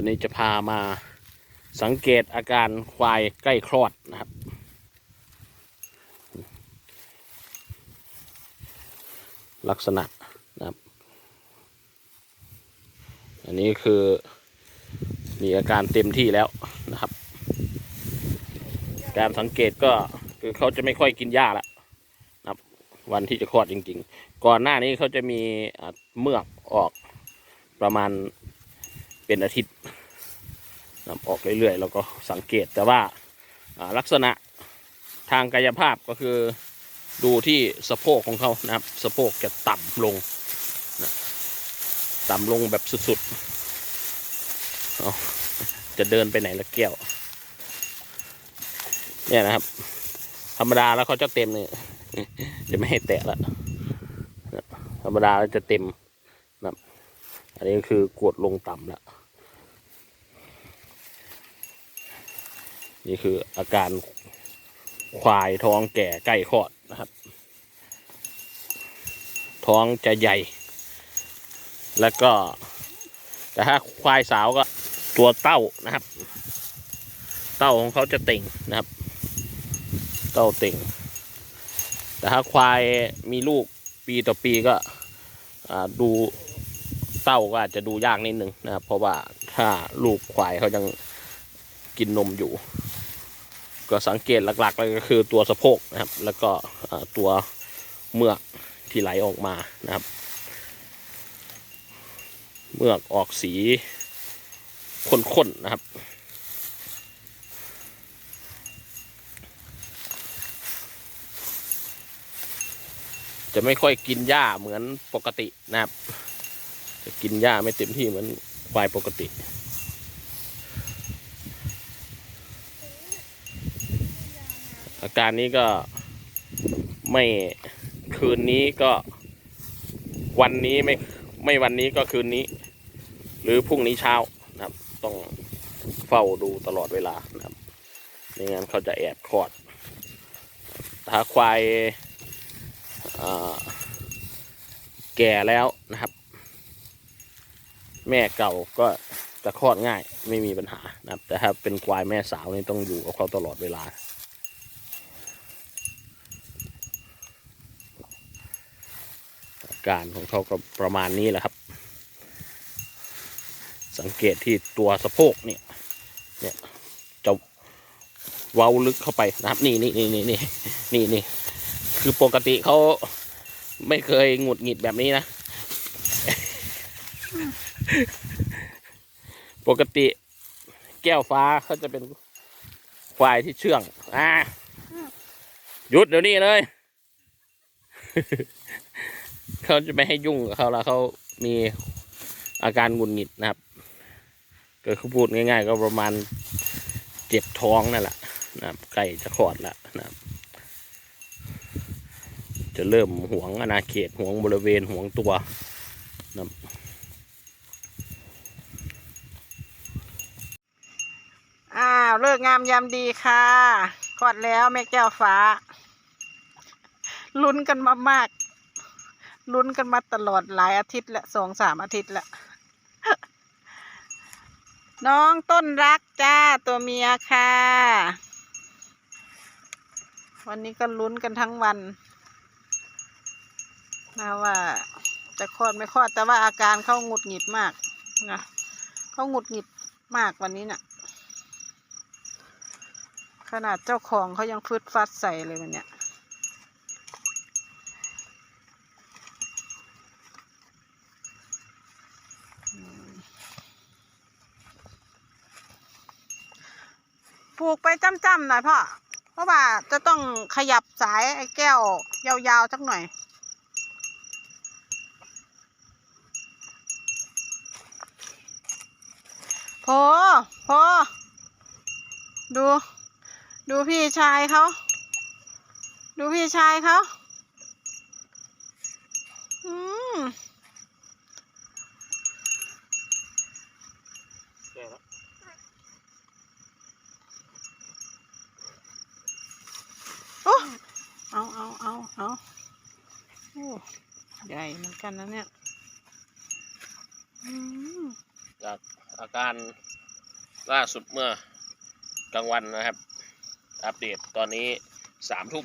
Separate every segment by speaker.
Speaker 1: วันนี้จะพามาสังเกตอาการควายใกล้คลอดนะครับ ลักษณะนะครับ อันนี้คือมีอาการเต็มที่แล้วนะครับ การสังเกตก็คือเขาจะไม่ค่อยกินหญ้าละนะครับ วันที่จะคลอดจริง ๆ ก่อนหน้านี้เขาจะมีเมือกออกประมาณ เป็นอาทิตย์นะครับออกเรื่อยๆแล้วก็สังเกตแต่ว่าลักษณะทางกายภาพก็คือดูที่สะโพกของเขานะครับ สะโพกจะต่ำลงนะต่ำลงแบบสุดๆจะเดินไปไหนละแก้ว เนี่ยนะครับ ธรรมดาแล้วเขาจะเต็มเนี่ยจะไม่ให้แตะละธรรมดาแล้วจะเต็มนะอันนี้คือกดลงต่ำแล้ว นี่คืออาการควายท้องแก่ใกล้คลอดนะครับ ท้องจะใหญ่ แล้วก็ แต่ถ้าควายสาวก็ตัวเต้านะครับ เต้าของเขาจะเต่งนะครับ เต้าเต่ง แต่ถ้าควายมีลูกปีต่อปีก็ดูเต้าก็อาจจะดูยากนิดนึงนะครับ เพราะว่าถ้าลูกควายเขายังกินนมอยู่ ก็สังเกตหลักๆเลยก็คือตัวสะโพกนะครับ แล้วก็ตัวเมือกที่ไหลออกมานะครับ เมือกออกสีข้นๆนะครับจะไม่ค่อยกินหญ้าเหมือนปกตินะครับ จะกินหญ้าไม่เต็มที่เหมือนควายปกติ อาการนี้ก็ไม่คืนนี้ก็วันนี้ไม่ไม่วันนี้ก็คืนนี้ หรือพรุ่งนี้เช้านะครับ ต้องเฝ้าดูตลอดเวลานะครับไม่งั้นเขาจะแอบคลอด ถ้าควายแก่แล้วนะครับ แม่เก่าก็จะคลอดง่ายไม่มีปัญหานะครับ แต่ถ้าเป็นควายแม่สาวนี่ต้องอยู่กับเขาตลอดเวลา อา การของเขาก็ประมาณนี้แหละครับ สังเกตที่ตัวสะโพกเนี่ยเนี่ยจะเว้าลึกเข้าไปนะครับนี่นี่นี่นี่นี่นี่นี่คือปกติเขาไม่เคยหงุดหงิดแบบนี้นะ ปกติแก้วฟ้าเขาจะเป็นควายที่เชื่อง อ่าหยุดเดี๋ยวนี้เลย เขาจะไม่ให้ยุ่งกับเขาแล้วเขามีอาการหงุดหงิดนะครับก็คือพูดง่าย ๆ ก็ประมาณเจ็บท้องนั่นแหละนะครับใกล้จะคลอดแล้วนะครับ จะเริ่มหวงอาณาเขตหวงบริเวณหวงตัวนะ
Speaker 2: อ้าวเลิกงามยามดีค่ะกอดแล้วแม่แก้วฟ้า ลุ้นกันมามาก ลุ้นกันมาตลอดหลายอาทิตย์ละสองสามอาทิตย์ละ น้องต้นรักจ้าตัวเมียค่ะ วันนี้ก็ลุ้นกันทั้งวันนะว่าจะคลอดไม่คลอดแต่ว่าอาการเขาหงุดหงิดมากนะเขาหงุดหงิดมากวันนี้น่ะ ขนาดเจ้าของเขายังฟึดฟัดใส่เลยวันเนี้ย ผูกไปจ้ำๆหน่อยพ่อ เพราะว่าจะต้องขยับสายไอ้แก้วยาวๆสักหน่อย พอ พอ ดู ดูพี่ชายเขา ดูพี่ชายเขา อืม โอ้ เอาเอาเอาเอาโอ้ ใหญ่เหมือนกันนะเนี่ยอืม
Speaker 1: ใจจากอาการล่าสุดเมื่อกลางวันนะครับ อัปเดตตอนนี้สามทุ่ม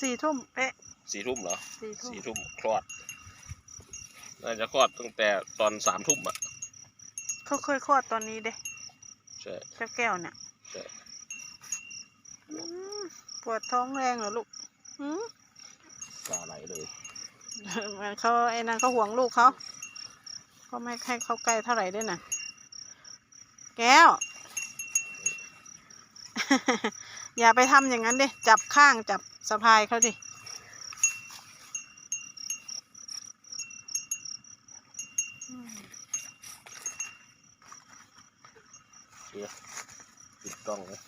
Speaker 2: สี่ทุ่มเป๊ะ
Speaker 1: สี่ทุ่มเหรอ
Speaker 2: สี่ทุ่ม
Speaker 1: สี่ทุ่มคลอด น่าจะคลอดตั้งแต่ตอนสามทุ่มอะ
Speaker 2: เขาเคยคลอดตอนนี้เด้
Speaker 1: ใช่
Speaker 2: เจ้าแก้วเนี่ย
Speaker 1: ใช่
Speaker 2: อืมปวดท้องแรงเหรอลูกอืม
Speaker 1: ตาไหลเลย
Speaker 2: เห มือนเขาไอ้นั่นเขาห่วงลูกเขาก็ไม่ให้เขาใกล้เท่าไหร่ด้วยนะแก้ว อย่าไปทำอย่างนั้นดิจับข้างจับสะพายเขาดิ
Speaker 1: ปิดกล้องเลย